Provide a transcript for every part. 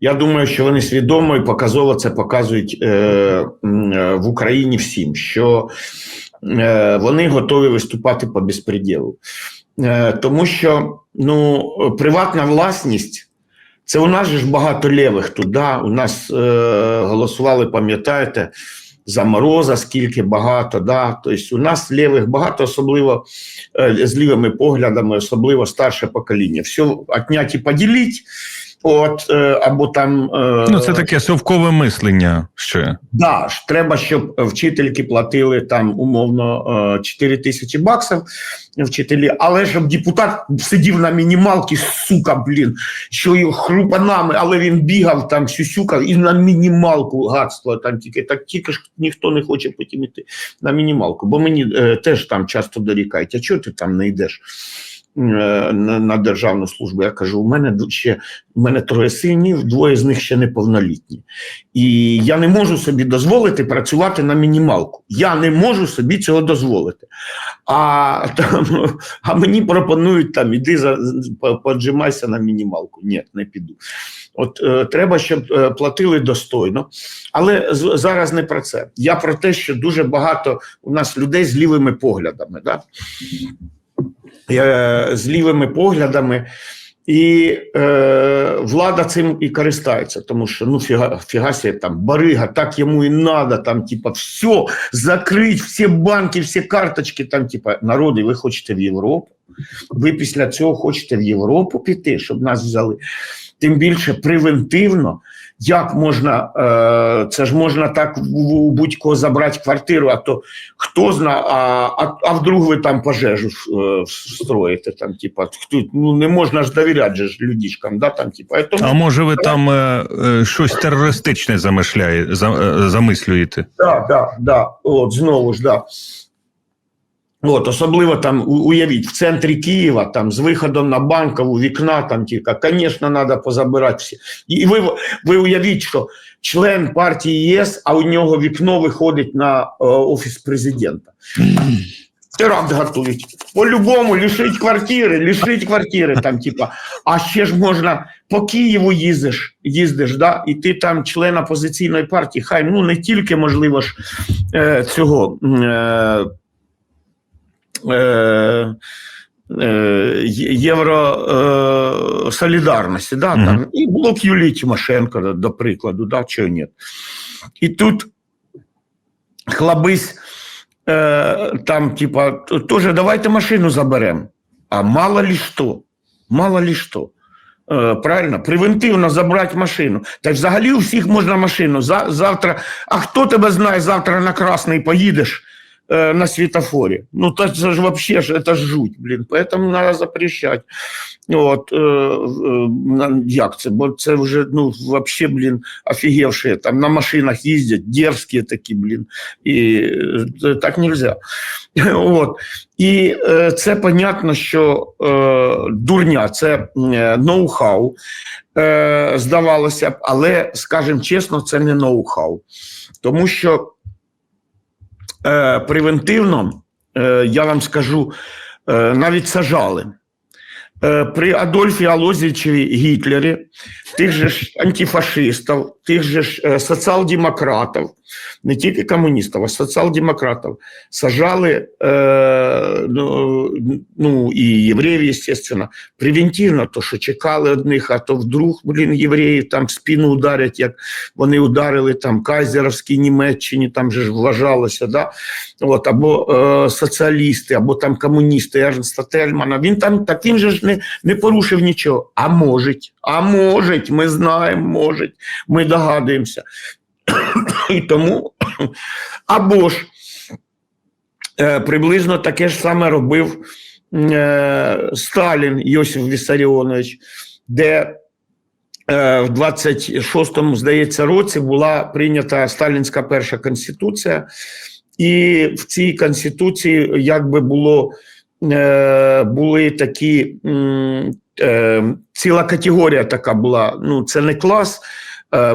Я думаю, що вони свідомо і показово це показують е, е, в Україні всім, що е, вони готові виступати по безпреділу. Е, тому що ну, приватна власність. Це у нас ж багато лівих тут. Да? У нас е, голосували, пам'ятаєте, за мороза, скільки багато. Да? Тобто у нас лівих багато, особливо е, з лівими поглядами, особливо старше покоління. Все отнять поділіть. От, е, або там е, Ну, це таке совкове мислення ще. Да, ж треба, щоб вчительки платили там умовно е, 4 тисячі баксів вчителі, але щоб депутат сидів на мінімалці, сука, блін, що його хрупанами, але він бігав там, сюсюкав і на мінімалку гадство там тільки так тільки ж ніхто не хоче потім іти на мінімалку. Бо мені е, теж там часто дорікають, а чого ти там не йдеш? Е, На, державну службу я кажу: у мене ще у мене троє синів, двоє з них ще неповнолітні. І я не можу собі дозволити працювати на мінімалку. Я не можу собі цього дозволити. А, там, а мені пропонують там іди за поджимайся на мінімалку. Ні, не піду. От е, треба, щоб е, платили достойно. Але з, зараз не про це. Я про те, що дуже багато у нас людей з лівими поглядами. Да? Е, з лівими поглядами. І е, влада цим і користається, тому що ну фіга, фігасія там барига, так йому і надо, там, типа, все, закрить всі банки, всі карточки, там, типа, народи, ви хочете в Європу. Ви після цього хочете в Європу піти, щоб нас взяли. Тим більше превентивно, як можна, е, це ж можна так у будь-кого забрати квартиру, а то хто зна, а, а, а вдруг ви там пожежу е, встроїте, там, типа, ну не можна ж довіряти же ж людішкам, да, там, типа, тому, А може ви там е, е, щось терористичне замишляє, за, е, замислюєте? Да, да, да. От знову ж, да. От, особливо там уявіть, в центрі Києва, там з виходом на банкову вікна, там тільки, звісно, треба позабирати всі. І ви, ви уявіть, що член партії ЄС, а у нього вікно виходить на е, офіс президента. Теракт готують. По-любому лишить квартири, лишить квартири там, типа. А ще ж можна по Києву їздиш, їздиш, да, і ти там член опозиційної партії, хай ну не тільки можливо ж е, цього. Е, е, е, Євро е, да, там, і блок Юлії Тимошенко, до, прикладу, да, чого ні. І тут хлабись э, там, типа, т- тоже давайте машину заберем. А мало ли что, мало ли. Е, Правильно, превентивно забрати машину. Та взагалі у всіх можна машину. За, завтра, а хто тебе знає, завтра на красний поїдеш е, на світофорі? Ну, то це ж вообще ж, це жуть, блін. Поэтому треба запрещати. От, е, е, на- як це? Бо це вже, ну, вообще, блін, офігевші, там на машинах їздять, дерзкі такі, блін. І е, так нельзя. От. І е, це понятно, що е, дурня це е, ноу-хау, е, здавалося б, але, скажімо чесно, це не ноу-хау. Тому що е, превентивно, е, я вам скажу, е, навіть сажали. При Адольфі Алозічеві Гітлері, тих же ж антифашистів, тих же ж соціал-демократів, не тільки комуністів, а соціал-демократів, сажали е, ну, ну, і євреїв, звісно, превентивно, то що чекали одних, а то вдруг, блін, євреї там в спину ударять, як вони ударили там кайзеровській Німеччині, там же ж вважалося, да? От, або е, соціалісти, або там комуністи Ернста Тельмана. Він там так він же ж не, не порушив нічого. А можуть, а можуть, ми знаємо, можуть, ми догадуємося. І тому або ж е, приблизно таке ж саме робив е, Сталін Йосиф Вісаріонович, де е, в 26-му, здається, році була прийнята сталінська перша конституція, і в цій конституції якби було були такі ціла категорія така була. Ну, це не клас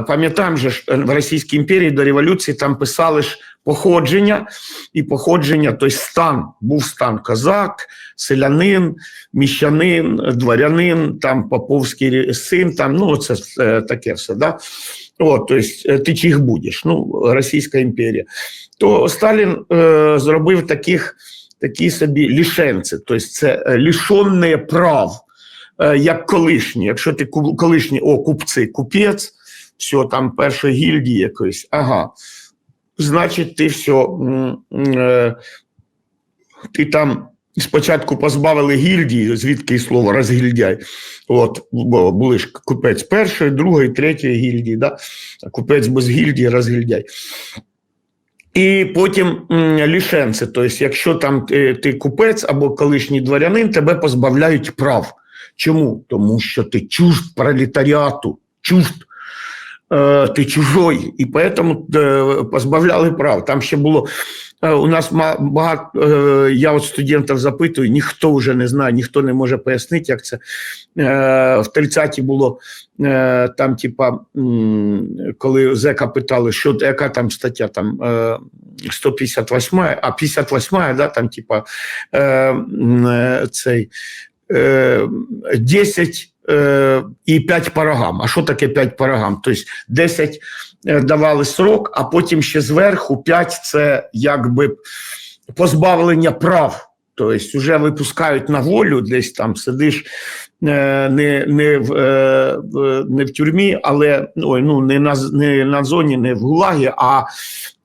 Пам'ятаємо же е, в Російській імперії до революції там писали ж походження, і походження, тобто стан, був стан козак, селянин, міщанин, дворянин, там поповський син, там, ну, це е, таке все. Да? От, тобто, е, ти чих будеш, ну, Російська імперія. То Сталін е, зробив таких, такі собі лішенці, тобто це е, лишонне прав, е, як колишні. Якщо ти колишній, о, купці, купець, все, там першої гільдії якоїсь, ага, значить, ти все, е, ти там спочатку позбавили гільдії, звідки слово розгільдяй. От, бо були ж купець першої, другої, третьої гільдії, да? купець без гільдії, розгільдяй. І потім м, лішенці, тобто, якщо там ти, ти купець або колишній дворянин, тебе позбавляють прав. Чому? Тому що ти чужд пролетаріату, чужд, е, ти чужой, і тому е, позбавляли прав. Там ще було е, у нас багато, я от студентів запитую, ніхто вже не знає, ніхто не може пояснити, як це. В 30-ті було там, типа, коли зека питали, що яка там стаття, там е, 158, а 58, да, там, типа, цей е, 10 е, і 5 по рогам. А що таке 5 по рогам? Тобто 10 е, давали срок, а потім ще зверху 5 – це якби позбавлення прав. Тобто вже випускають на волю, десь там сидиш е, не, не, в, не в тюрмі, але ой, ну, не, на, не на зоні, не в гулагі, а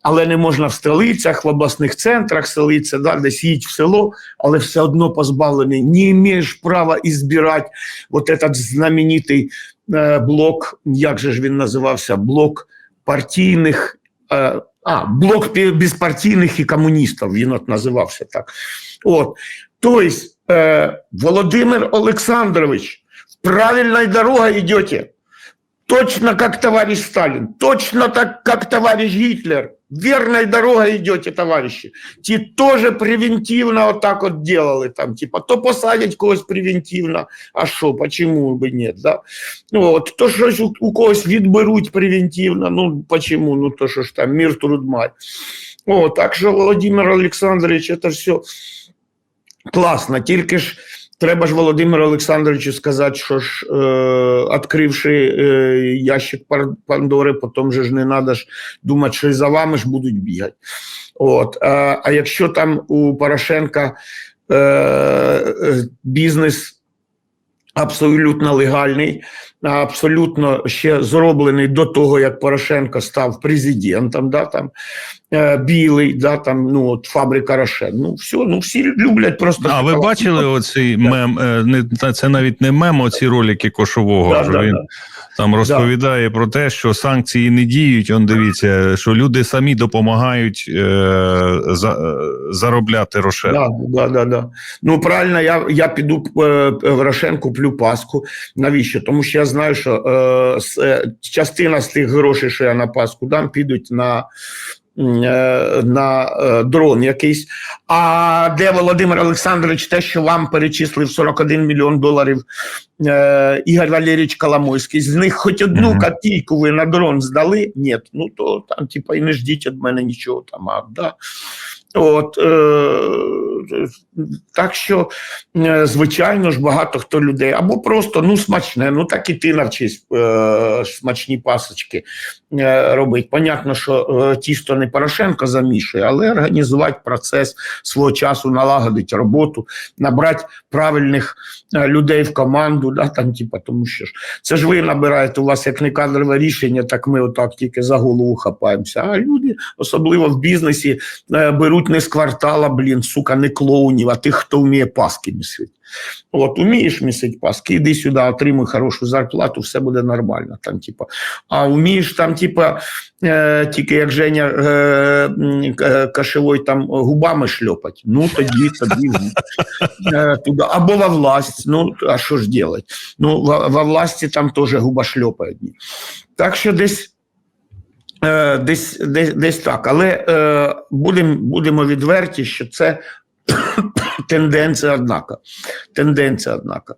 але не можна в столицях, в обласних центрах селитися, да, десь їдь в село, але все одно позбавлений. Не маєш права ізбирати от этот знаменитий е, блок, як же ж він називався, блок партійних, е, а, блок безпартійних і комуністів, він от називався так. От. Тобто, е, Володимир Олександрович, правильной дорогой идете. Точно как товарищ Сталин, точно так, как товарищ Гитлер. Верной дорогой идете, товарищи. Ті тоже превентивно вот так вот делали, там, типа, то посадять когось превентивно, а що, почему бы нет, да? Ну, от, то щось у, у когось відберуть превентивно, ну, почему, ну, то що ж там, мир, труд, мать. О, так що, Володимир Олександрович, це все класно, тільки ж Треба ж Володимиру Олександровичу сказати, що ж, е, відкривши е, ящик Пандори, потім же ж не треба ж думати, що і за вами ж будуть бігати. От. А, а якщо там у Порошенка е, е, бізнес абсолютно легальний, абсолютно ще зроблений до того, як Порошенко став президентом, да, там, е, білий, да, там, ну, от, фабрика Рошен. Ну, все, ну, всі люблять просто. А ви бачили оцей мем? е, Не це навіть не мем, оці ролики кошового. Да, да, він да. Там розповідає про те, що санкції не діють. Он дивіться, що люди самі допомагають е, за, е, заробляти рошен. Да, да, да, да. Ну правильно, я, я піду е, в Рошен, куплю паску. Навіщо? Тому що я знаю, що е, е, частина з тих грошей, що я на паску дам, підуть на. Е, На е, дрон якийсь. А де Володимир Олександрович, те, що вам перечислив 41 мільйон доларів е, Ігор Валерійович Коломойський, з них хоч одну Мгм. копійку ви на дрон здали? Ні, ну то там, типа, і не ждіть від мене нічого там. А, да. От, е, так що, е, звичайно ж, багато хто людей або просто ну смачне, ну так і ти навчись е, смачні пасочки е, робити. Понятно, що е, тісто не Порошенко замішує, але організувати процес свого часу, налагодити роботу, набрати правильних е, людей в команду, да, там, типа, тому що ж це ж ви набираєте, у вас як не кадрове рішення, так ми отак тільки за голову хапаємося. А люди, особливо в бізнесі, е, беруть не з квартала, блін, сука, не клоунів, а тих, хто вміє паски місити. От, умієш місити паски, іди сюди, отримуй хорошу зарплату, все буде нормально. Там, типа. А вмієш там, типа, е, тільки як Женя е, е, кашевой там губами шльопать, ну тоді, тоді е, туди. Або во власть, ну, а що ж делать? Ну, во, во власті там теж губошльопають. Так що десь десь, десь, десь так. Але е, будем, будемо відверті, що це тенденція однака. Тенденція однака.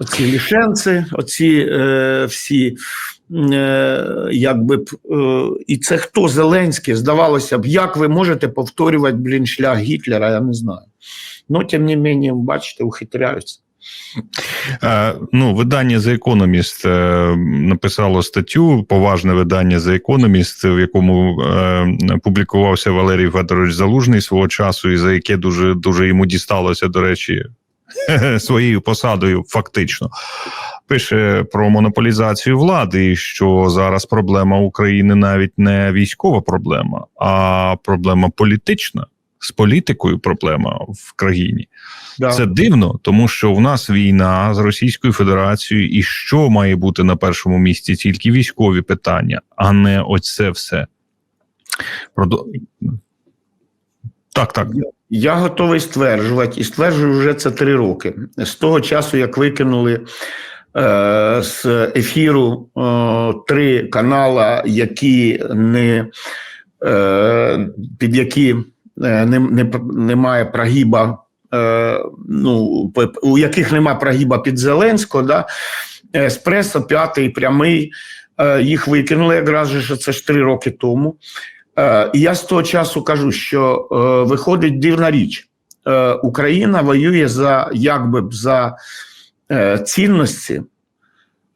Оці лішенці, оці е, всі, е, якби б, е, і це хто Зеленський? Здавалося б, як ви можете повторювати, блін, шлях Гітлера, я не знаю. Ну, тим не менше, бачите, ухитряються. Е, ну, видання The Economist е, написало статтю, поважне видання The Economist, в якому е, публікувався Валерій Федорович Залужний свого часу, і за яке дуже, дуже йому дісталося, до речі, своєю посадою, фактично. Пише про монополізацію влади, і що зараз проблема України навіть не військова проблема, а проблема політична. З політикою проблема в країні. Да. Це дивно, тому що в нас війна з Російською Федерацією, і що має бути на першому місці? Тільки військові питання, а не оце все. Продо... Так, так. Я готовий стверджувати, і стверджую вже це три роки. З того часу, як викинули е, з ефіру е, три канала, які не е, під які не, не, немає прогіба, е, ну, у яких немає прогіба під Зеленського, да? Еспресо, п'ятий, прямий. Е, їх викинули якраз що це ж три роки тому. Е, І я з того часу кажу, що е, виходить дивна річ. Е, Україна воює за якби за е, цінності, е,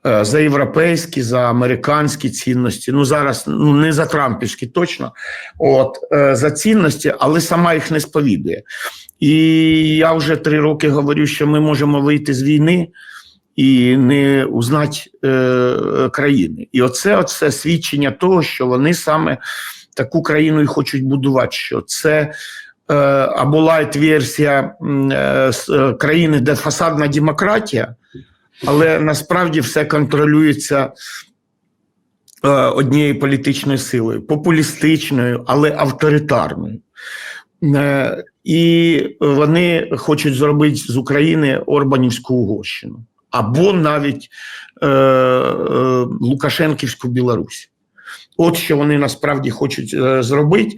за європейські, за американські цінності. Ну зараз ну не за трампівські, точно, от е, за цінності, але сама їх не сповідує. І я вже три роки говорю, що ми можемо вийти з війни. І не узнати е, країни. І оце, оце свідчення того, що вони саме таку країну і хочуть будувати, що це е, або лайт-версія м, е, е, країни, де фасадна демократія, але насправді все контролюється е, однією політичною силою, популістичною, але авторитарною. Е, і вони хочуть зробити з України Орбанівську Угорщину або навіть е, е, Лукашенківську Білорусь. От що вони насправді хочуть е, зробити,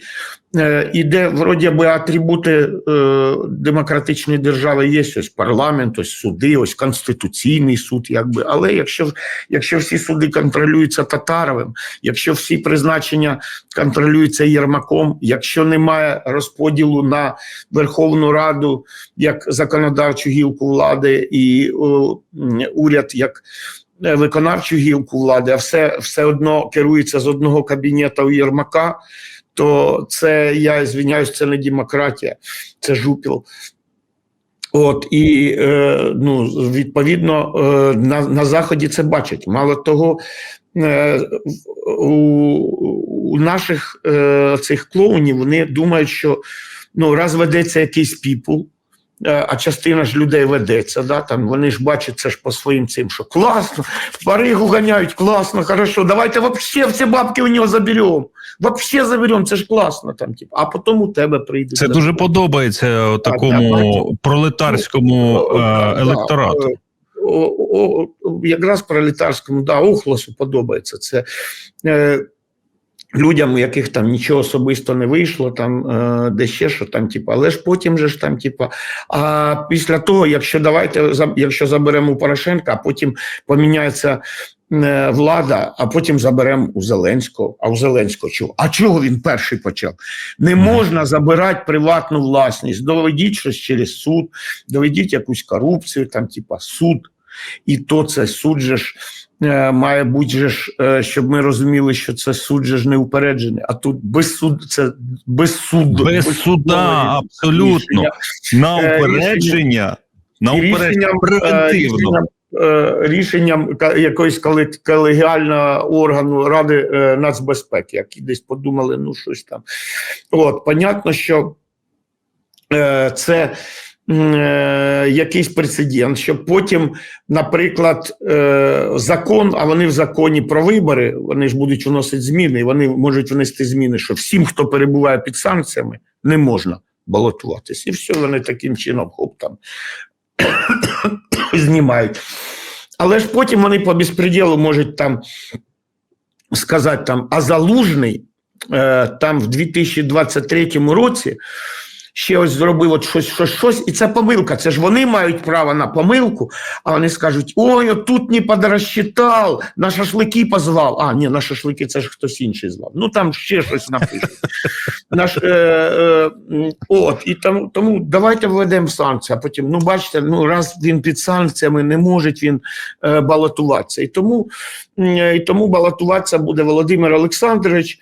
е, і де вроді би атрибути е, демократичної держави є ось парламент, ось суди, ось конституційний суд, якби. Але якщо, якщо всі суди контролюються Татаровим, якщо всі призначення контролюються Єрмаком, якщо немає розподілу на Верховну Раду як законодавчу гілку влади і о, уряд як виконавчу гілку влади, а все, все одно керується з одного кабінета у Єрмака, то це я звиняюсь, це не демократія, це жупіл. От і е, ну, відповідно е, на, на заході це бачать. Мало того, е, у, у наших е, цих клоунів вони думають, що ну, раз ведеться якийсь піпул, е, а частина ж людей ведеться, да, там, вони ж бачать це ж по своїм цим, що класно, в паригу ганяють, класно, хорошо, давайте вообще всі бабки у нього заберемо. Вообще заберемо, це ж класно. Там, типу. А потім у тебе прийде. Це дуже подобається такому пролетарському е, електорату. О, о, о, якраз пролетарському, да, охлосу подобається. Це е, людям, у яких там нічого особисто не вийшло, там е, де ще що там, типу, але ж потім же ж там, типу, а після того, якщо давайте якщо заберемо у Порошенка, а потім поміняється е, влада, а потім заберемо у Зеленського. А у Зеленського чого? А чого він перший почав? Не можна забирати приватну власність. Доведіть щось через суд, доведіть якусь корупцію, там, типа суд. І то це суд же ж має бути е, щоб ми розуміли, що це суд же ж не упереджений, а тут без суд, це без суду. Без суда, абсолютно. На Е, упередження, на упередження е, превентивно. рішенням, е, рішенням якоїсь колегіального органу Ради е, нацбезпеки, які десь подумали, ну щось там. От, понятно, що е, це е, якийсь прецедент, що потім, наприклад, е, закон, а вони в законі про вибори, вони ж будуть вносити зміни, і вони можуть внести зміни, що всім, хто перебуває під санкціями, не можна балотуватись. І все, вони таким чином хоп там знімають. Але ж потім вони по безпреділу можуть там сказати, там, а залужний е, там в 2023 році ще ось зробив от щось, щось, щось, і це помилка. Це ж вони мають право на помилку, а вони скажуть: ой, тут не подрасчитав, на шашлики позвав. А, ні, на шашлики це ж хтось інший звав. Ну там ще щось напишуть. Е, е, от, і тому, тому давайте введемо санкції, а потім, ну бачите, ну раз він під санкціями, не може він е, балотуватися. І тому, м, і тому балотуватися буде Володимир Олександрович.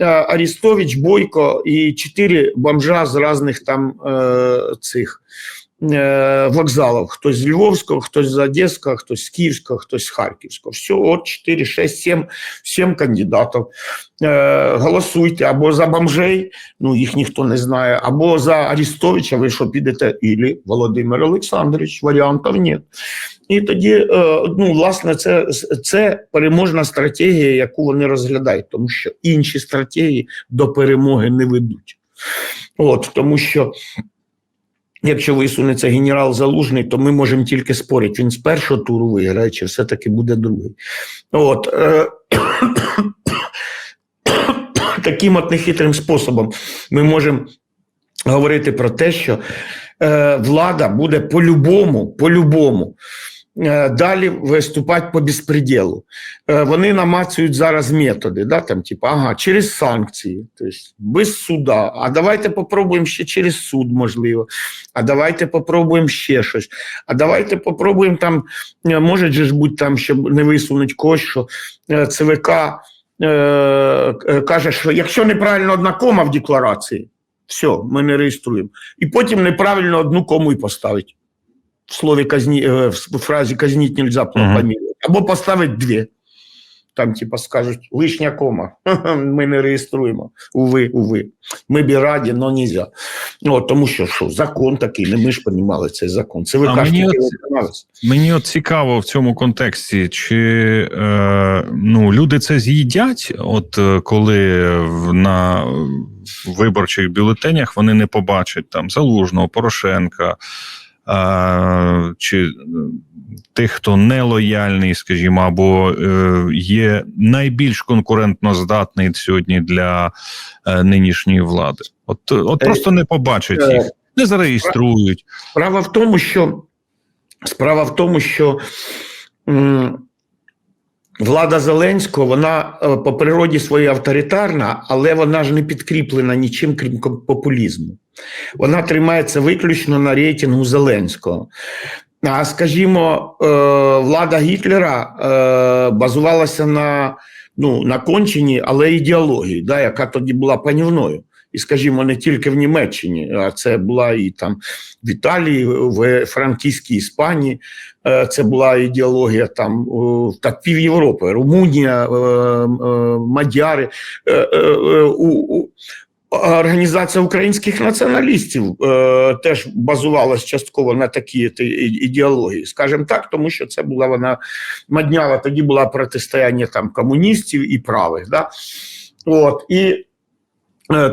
Е, Арістович, Бойко і чотири бомжа з різних там е, цих е. Хтось з Львовського, хтось з Одеського, хтось з Київського, хтось з Харківського. Все, от 4, 6, 7, 7 кандидатів. Е, голосуйте або за бомжей, ну їх ніхто не знає, або за Арістовича, ви що підете, ілі Володимир Олександрович, варіантів нет. І тоді, е, ну, власне, це, це переможна стратегія, яку вони розглядають, тому що інші стратегії до перемоги не ведуть. От, тому що. Якщо висунеться генерал Залужний, то ми можемо тільки спорити, він з першого туру виграє, чи все-таки буде другий. От, е, таким от нехитрим способом ми можемо говорити про те, що е, влада буде по-любому, по-любому далі виступати по безпреділу. Е, вони намацують зараз методи, да, там, типу, ага, через санкції, тобто без суда. А давайте попробуємо ще через суд, можливо. А давайте попробуємо ще щось. А давайте попробуємо там, е, може ж бути там, щоб не висунуть когось, що е, ЦВК е, е, каже, що якщо неправильно одна кома в декларації, все, ми не реєструємо. І потім неправильно одну кому і поставить. В слові казні, е, в фразі казніть нельзя Мгм. помилувати. Або поставить дві. Там, типа, скажуть, лишня кома. Ми не реєструємо. Уви, уви. Ми б і раді, але нельзя. Ну, тому що, що закон такий, не ми ж приймали цей закон. Це ви А кажете, мені от- Мені от цікаво в цьому контексті, чи е, ну, люди це з'їдять, от е, коли на виборчих бюлетенях вони не побачать там Залужного, Порошенка. Чи е, тих, хто нелояльний, скажімо, або е, є найбільш конкурентно здатний сьогодні для е, нинішньої влади. От, от просто не побачать їх, не зареєструють. Справа в тому, що справа в тому, що влада Зеленського, вона е, по природі своїй авторитарна, але вона ж не підкріплена нічим, крім популізму. Вона тримається виключно на рейтингу Зеленського. А скажімо, е, влада Гітлера е, базувалася на, ну, на конченій, але ідеології, да, яка тоді була панівною. І, скажімо, не тільки в Німеччині, а це була і там в Італії, в Франківській Іспанії. Е, Це була ідеологія там так пів Європи, Румунія, е, е, Мадяри. Організація українських націоналістів е, теж базувалась частково на такі ти- і- ідеології, скажімо так, тому що це була вона маднява, тоді була протистояння там комуністів і правих. Да? От, і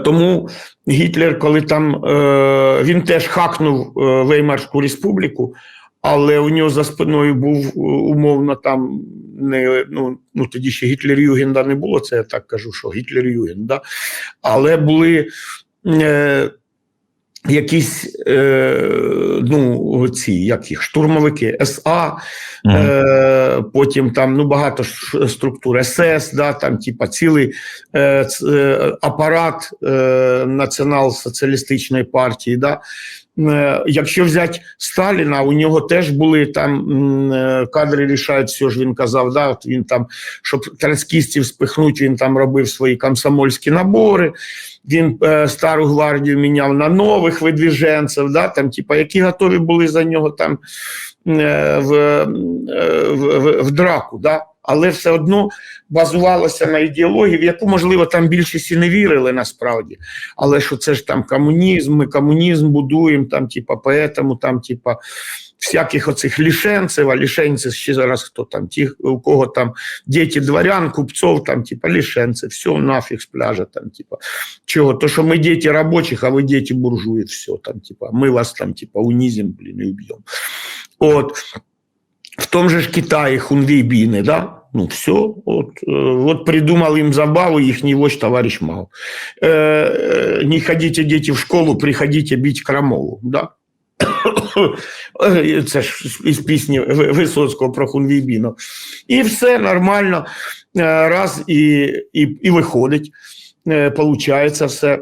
тому Гітлер, коли там е, він теж хакнув е, Веймарську республіку, але у нього за спиною був е, умовно там не ну, ну тоді ще Гітлер-Югенда не було. Це я так кажу, що Гітлер Югенда, але були. Якісь е, ну, ці, як їх, штурмовики СА, mm. Е, потім там ну, багато структур СС, да, там, типа, цілий е, ц- е, апарат е, націонал-соціалістичної партії. Да. Е, якщо взяти Сталіна, у нього теж були там е, кадри рішають, все ж він казав, да, він там, щоб троцкістів спихнути, він там робив свої комсомольські набори. Він е, стару гвардію міняв на нових видвіженців, да, там, типа, які готові були за нього там е, в, е, в, в, в драку, да? Але все одно базувалося на ідеології, в яку, можливо, там більшість і не вірили насправді. Але що це ж там комунізм, ми комунізм будуємо, там, типа, поетому, там, типа, всяких оцих лішенців, а лішенці ще зараз хто там, ті, у кого там діти дворян, купцов, там, типа, лішенці, все нафіг з пляжа, там, типа, чого? То, що ми діти робочих, а ви діти буржуїв, все, там, типа, ми вас там, типа, унизим, блін, і уб'ємо. От. В тому же ж Китаї хунвейбіни, да? ну все, от, е, от придумал им забаву їхній вождь товарищ Мao. Е, е, не ходите, дети, в школу, приходите бить крамолу. Да? Це ж із пісні Висоцького про Хунвейбіно. І все нормально. Раз і, і, і виходить. Получається все.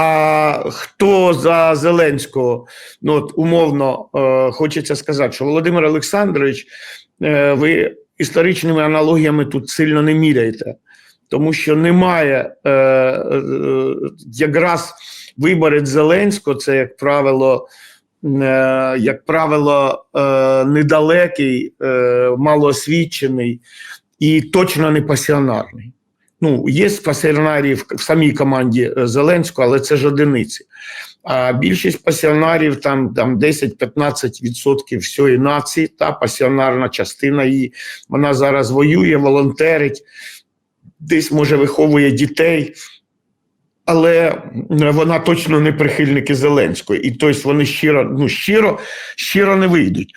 А хто за Зеленського, ну от умовно е, хочеться сказати, що Володимир Олександрович, е, ви історичними аналогіями тут сильно не міряєте, тому що немає е, е, якраз виборець Зеленського, це, як правило, е, як правило, е, недалекий, е, малоосвічений і точно не пасіонарний. Ну, є пасіонарії в, в самій команді е, Зеленського, але це ж одиниці. А більшість пасіонарів там, там 10-15% всієї нації, та пасіонарна частина її, вона зараз воює, волонтерить, десь може виховує дітей. Але вона точно не прихильники Зеленської, і тобто вони щиро, ну щиро, щиро не вийдуть.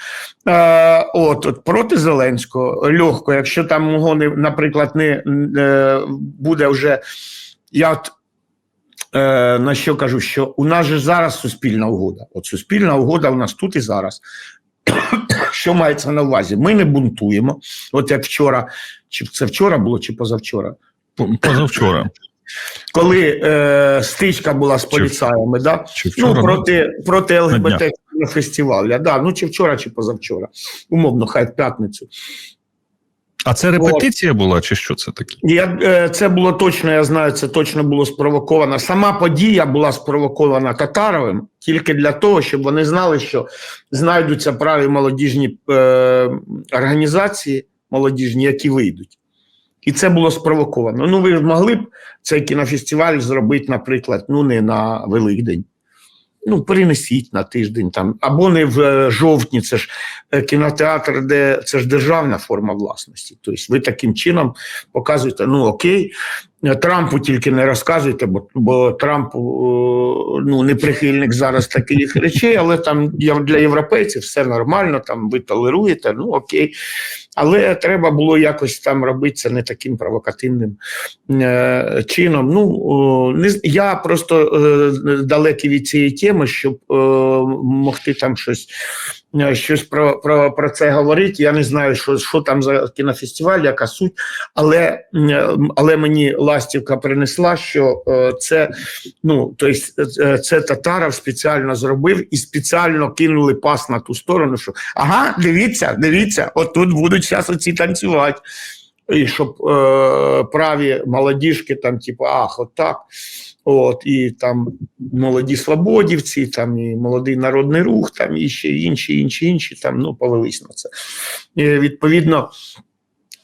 Е, от, от проти Зеленського легко, якщо там мого не, наприклад, не буде вже. Я от е, на що кажу, що у нас же зараз суспільна угода. От суспільна угода у нас тут і зараз. Що мається на увазі? Ми не бунтуємо. От як вчора, чи це вчора було, чи позавчора, Позавчора. Коли е, стичка була з поліцаями, да? Чи вчора? ну, проти, проти. ЛГБТ фестиваля. Да, ну чи вчора, чи позавчора. Умовно, хай в п'ятницю. А це репетиція була, чи що це таке? Я, е, це було точно, я знаю, це точно було спровоковано. Сама подія була спровокована Татаровим тільки для того, щоб вони знали, що знайдуться праві молодіжні е, організації, молодіжні, які вийдуть. І це було спровоковано. Ну, ви ж могли б цей кінофестиваль зробити, наприклад, ну не на Великдень. Ну, перенесіть на тиждень там, або не в е, жовтні, це ж е, кінотеатр, де це ж державна форма власності. Тобто ви таким чином показуєте, ну окей, е, Трампу тільки не розказуйте, бо, бо Трамп ну, не прихильник зараз таких речей, але там для європейців все нормально, там ви толеруєте, ну окей. Але треба було якось там робити це не таким провокативним е, чином. Ну не я просто е, далекий від цієї теми, щоб е, могти там щось, е, щось про, про, про це говорити. Я не знаю, що, що там за кінофестиваль, яка суть, але, е, але мені ластівка принесла, що е, це ну тобто, е, це Татаров спеціально зробив і спеціально кинули пас на ту сторону, що ага, дивіться, дивіться, отут будуть зараз оці танцювати. І щоб е, праві молодіжки там, типу, ах, отак. От, і там молоді свободівці, там і молодий народний рух, там і ще інші, інші, інші, там, ну, повелись на це. І, відповідно,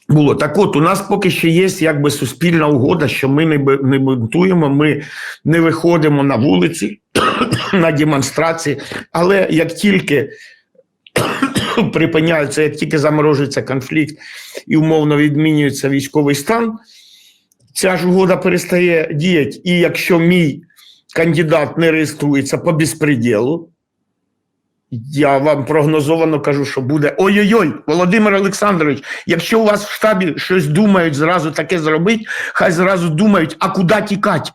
було. Так от, у нас поки що є якби суспільна угода, що ми не, не бунтуємо, ми не виходимо на вулиці, на демонстрації, але як тільки припиняються, як тільки заморожується конфлікт і умовно відмінюється військовий стан, ця ж угода перестає діяти. І якщо мій кандидат не реєструється по безпреділу, я вам прогнозовано кажу, що буде ой-ой-ой, Володимир Олександрович, якщо у вас в штабі щось думають зразу таке зробити, хай зразу думають, а куди тікати?